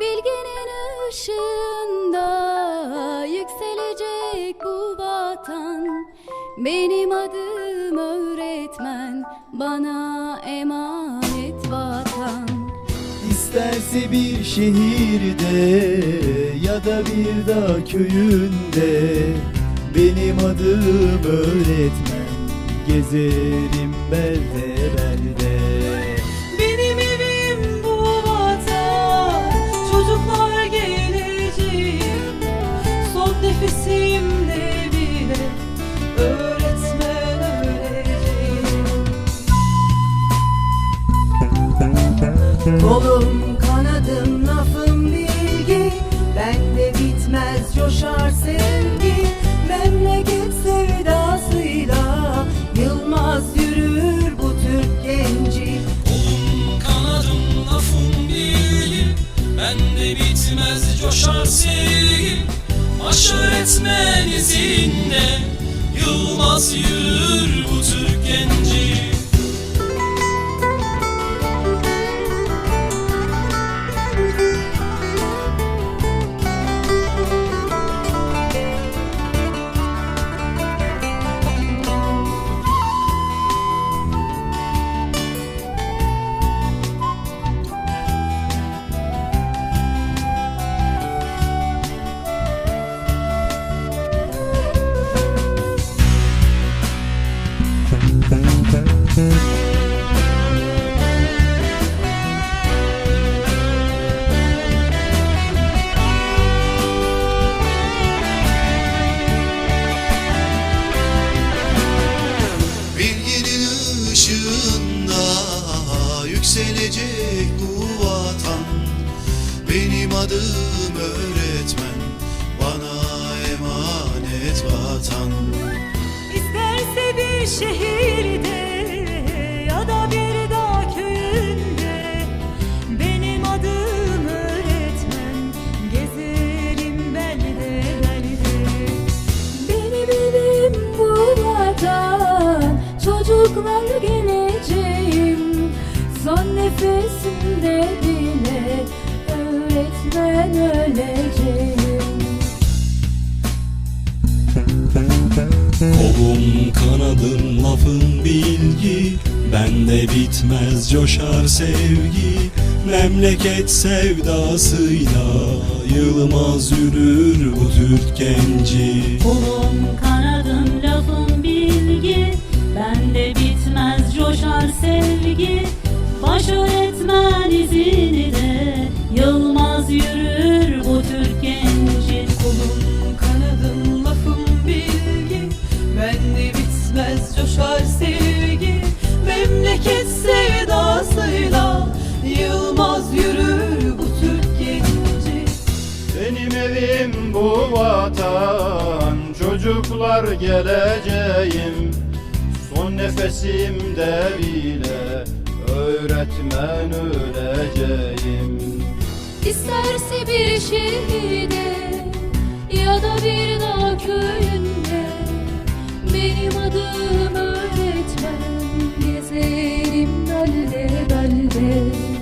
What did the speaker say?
Bilginin ışığında yükselecek bu vatan. Benim adım öğretmen bana emanet vatan. İsterse bir şehirde ya da bir dağ köyünde Benim adım öğretmen. Gezerim belde belde. Benim evim bu vatan Çocuklar gelecek. Son nefesimde bile Öğretmen ölecek Kolum Bende bitmez coşar sevgi Baş öğretmen izinde Yılmaz yürür ışığında yükselecek bu vatan. Benim adım öğretmen, bana emanet vatan. İsterse bir şehirde Nefesimde bile Öğretmen öleceğim. Kolum kanadım lafın bilgi. Bende bitmez coşar sevgi. Memleket sevdasıyla Yılmaz yürür bu Türk genci. Kolum kanadım lafım bilgi. Bende bitmez coşar sevgi Baş öğretmen izinde Yılmaz yürür bu Türk genci Kolum kanadım lafım bilgi Bende bitmez coşar sevgi. Memleket sevdasıyla Yılmaz yürür bu Türk genci. Benim evim bu vatan Çocuklar geleceğim. Son nefesimde bile öğretmen öleceğim. İsterse bir şehirde ya da bir dağ köyünde Benim adım öğretmen gezerim belde belde.